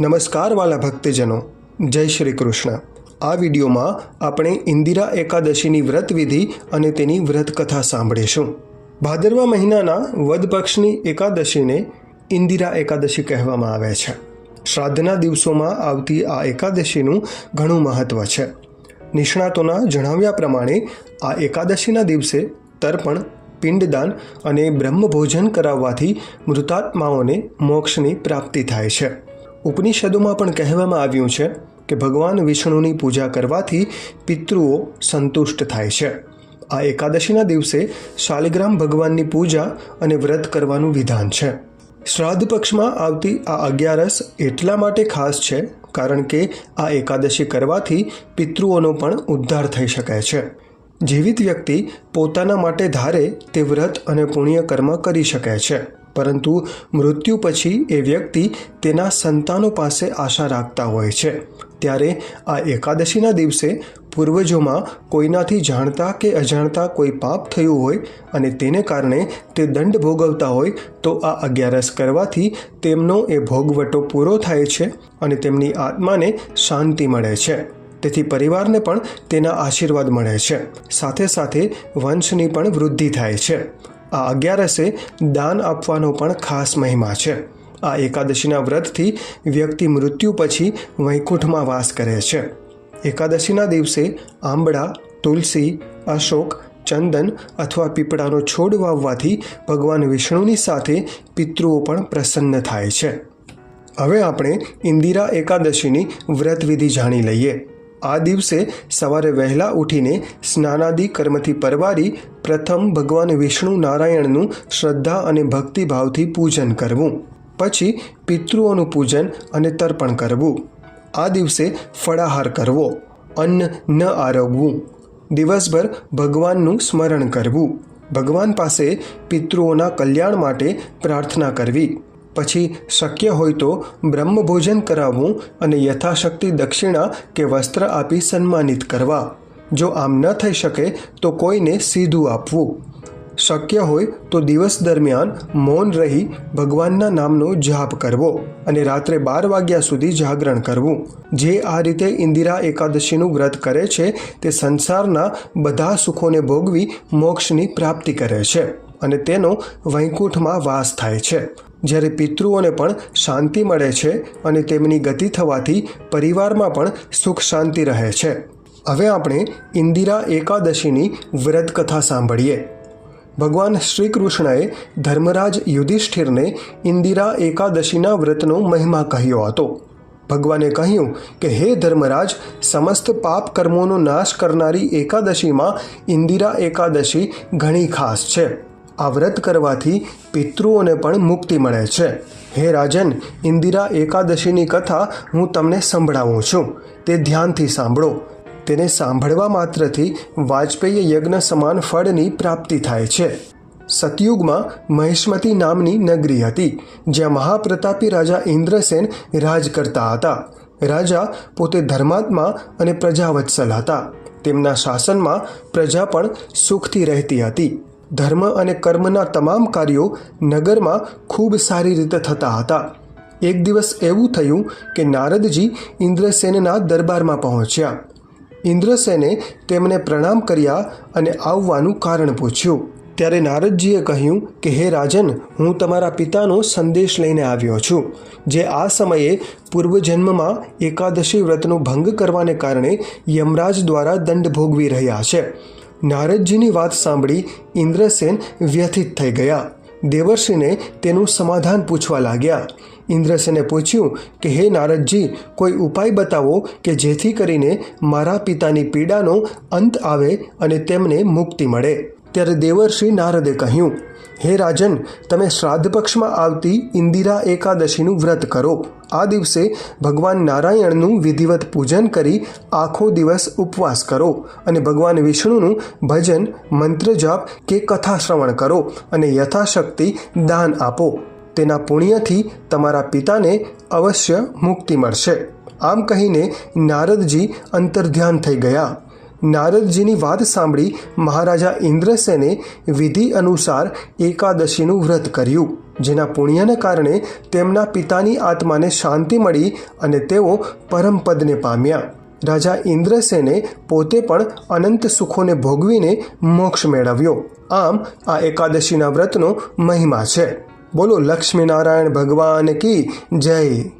નમસ્કાર વાલા ભક્તજનો, જય શ્રી કૃષ્ણ. આ વિડીયોમાં આપણે ઇન્દિરા એકાદશીની વ્રત વિધિ અને તેની વ્રત કથા સાંભળીશું. ભાદરવા મહિનાના વદ પક્ષની એકાદશીને ઇન્દિરા એકાદશી કહેવામાં આવે છે. શ્રાદ્ધના દિવસોમાં આવતી આ એકાદશીનું ઘણું મહત્ત્વ છે. નિષ્ણાતોના જણાવ્યા પ્રમાણે આ એકાદશીના દિવસે તર્પણ, પિંડદાન અને બ્રહ્મભોજન કરાવવાથી મૃતાત્માઓને મોક્ષની પ્રાપ્તિ થાય છે. ઉપનિષદોમાં પણ કહેવામાં આવ્યું છે કે ભગવાન વિષ્ણુની પૂજા કરવાથી પિતૃઓ સંતુષ્ટ થાય છે. આ એકાદશીના દિવસે શાલિગ્રામ ભગવાનની પૂજા અને વ્રત કરવાનું વિધાન છે. શ્રાદ્ધ પક્ષમાં આવતી આ અગિયારસ એટલા માટે ખાસ છે કારણ કે આ એકાદશી કરવાથી પિતૃઓનો પણ ઉદ્ધાર થઈ શકે છે. જીવિત વ્યક્તિ પોતાના માટે ધારે તે વ્રત અને પુણ્ય કર્મ કરી શકે છે. પરંતુ મૃત્યુ પછી એ વ્યક્તિ તેના સંતાનો પાસે આશા રાખતા હોય છે. ત્યારે આ એકાદશીના દિવસે પૂર્વજોમાં કોઈનાથી જાણતા કે અજાણતા કોઈ પાપ થયું હોય અને તેને કારણે તે દંડ ભોગવતા હોય તો આ અગિયારસ કરવાથી તેમનો એ ભોગવટો પૂરો થાય છે અને તેમની આત્માને શાંતિ મળે છે. તેથી પરિવારને પણ તેના આશીર્વાદ મળે છે. સાથે સાથે વંશની પણ વૃદ્ધિ થાય છે. આ અગિયારસે દાન આપવાનો પણ ખાસ મહિમા છે. આ એકાદશીના વ્રતથી વ્યક્તિ મૃત્યુ પછી વૈકુંઠમાં વાસ કરે છે. એકાદશીના દિવસે આંબળા, તુલસી, અશોક, ચંદન અથવા પીપળાનો છોડ વાવવાથી ભગવાન વિષ્ણુની સાથે પિતૃઓ પણ પ્રસન્ન થાય છે. હવે આપણે ઇન્દિરા એકાદશીની વ્રતવિધિ જાણી લઈએ. આ દિવસે સવારે વહેલા ઉઠીને સ્નાનાદિ કર્મથી પરવારી પ્રથમ ભગવાન વિષ્ણુ નારાયણનું શ્રદ્ધા અને ભક્તિભાવથી પૂજન કરવું. પછી પિતૃઓનું પૂજન અને તર્પણ કરવું. આ દિવસે ફળાહાર કરવો, અન્ન ન આરોગવું દિવસભર ભગવાનનું સ્મરણ કરવું. ભગવાન પાસે પિતૃઓના કલ્યાણ માટે પ્રાર્થના કરવી. પછી શક્ય હોય તો બ્રહ્મભોજન કરાવવું અને યથાશક્તિ દક્ષિણા કે વસ્ત્ર આપી સન્માનિત કરવા. જો આમ ન થઈ શકે, તો કોઈને સીધું આપવું. શક્ય હોય તો દિવસ દરમિયાન મૌન રહી ભગવાનના નામનો જાપ કરવો અને રાત્રે બાર વાગ્યા સુધી જાગરણ કરવું. જે આ રીતે ઇન્દિરા એકાદશીનું વ્રત કરે છે, તે સંસારના બધા સુખોને ભોગવી મોક્ષની પ્રાપ્તિ કરે છે. અને તેનો વૈકુંઠમાં વાસ થાય છે. જ્યારે પિતૃઓને પણ શાંતિ મળે છે અને તેમની ગતિ થવાથી પરિવારમાં પણ સુખ શાંતિ રહે છે. હવે આપણે ઇન્દિરા એકાદશીની વ્રત કથા સાંભળીએ. ભગવાન શ્રી કૃષ્ણએ ધર્મરાજ યુધિષ્ઠિરને ઇન્દિરા એકાદશીના વ્રતનો મહિમા કહ્યો હતો. ભગવાને કહ્યું કે, હે ધર્મરાજ, સમસ્ત પાપ કર્મોનો નાશ કરનારી એકાદશીમાં ઇન્દિરા એકાદશી ઘણી ખાસ છે. આ વ્રત કરવાથી પિતૃઓને પણ મુક્તિ મળે છે. હે રાજન, ઇન્દિરા એકાદશીની કથા હું તમને સંભળાવું છું. તે ધ્યાનથી સાંભળો. તેને સાંભળવા માત્રથી વાજપેયી યજ્ઞ સમાન ફળની પ્રાપ્તિ થાય છે. સતયુગમાં મહેશ્મતી નામની નગરી હતી, જ્યાં મહાપ્રતાપી રાજા ઇન્દ્રસેન રાજ કરતા હતા. રાજા પોતે ધર્માત્મા અને પ્રજાવત્સલ હતા. તેમના શાસનમાં પ્રજા પણ સુખથી રહેતી હતી. ધર્મ અને કર્મના તમામ કાર્યો નગરમાં ખૂબ સારી રીતે થતા હતા. એક દિવસ એવું થયું કે નારદજી ઇન્દ્રસેનના દરબારમાં પહોંચ્યા. ઇન્દ્રસેને તેમને પ્રણામ કર્યા અને આવવાનું કારણ પૂછ્યું. ત્યારે નારદજીએ કહ્યું કે, હે રાજન, હું તમારા પિતાનો સંદેશ લઈને આવ્યો છું. જે આ સમયે પૂર્વજન્મમાં એકાદશી વ્રતનો ભંગ કરવાને કારણે યમરાજ દ્વારા દંડ ભોગવી રહ્યા છે. નારદજીની વાત સાંભળી ઇન્દ્રસેન વ્યથિત થઈ ગયા. દેવર્ષિને તેનું સમાધાન પૂછવા લાગ્યા. ઇન્દ્રસેને પૂછ્યું કે, હે નારદજી, કોઈ ઉપાય બતાવો કે જેથી કરીને મારા પિતાની પીડાનો અંત આવે અને તેમને મુક્તિ મળે? ત્યારે દેવર્ષિ નારદે કહ્યું હે રાજન, તમે શ્રાદ્ધ પક્ષમાં આવતી ઇન્દિરા એકાદશીનું વ્રત કરો. આ દિવસે ભગવાન નારાયણનું વિધિવત પૂજન કરી આખો દિવસ ઉપવાસ કરો અને ભગવાન વિષ્ણુનું ભજન, મંત્ર જાપ કે કથા શ્રવણ કરો અને યથાશક્તિ દાન આપો. તેના પુણ્યથી તમારા પિતાને અવશ્ય મુક્તિ મળશે. આમ કહીને નારદજી અંતર્ધ્યાન થઈ ગયા. નારદજીની વાત સાંભળી મહારાજા ઇન્દ્રસેને વિધિ અનુસાર એકાદશીનું વ્રત કર્યું. જેના પુણ્યને કારણે તેમના પિતાની આત્માને શાંતિ મળી અને તેઓ પરમપદને પામ્યા. રાજા ઇન્દ્રસેને પોતે પણ અનંત સુખોને ભોગવીને મોક્ષ મેળવ્યો. આમ આ એકાદશીના વ્રતનો મહિમા છે. બોલો લક્ષ્મીનારાયણ ભગવાન કી જય.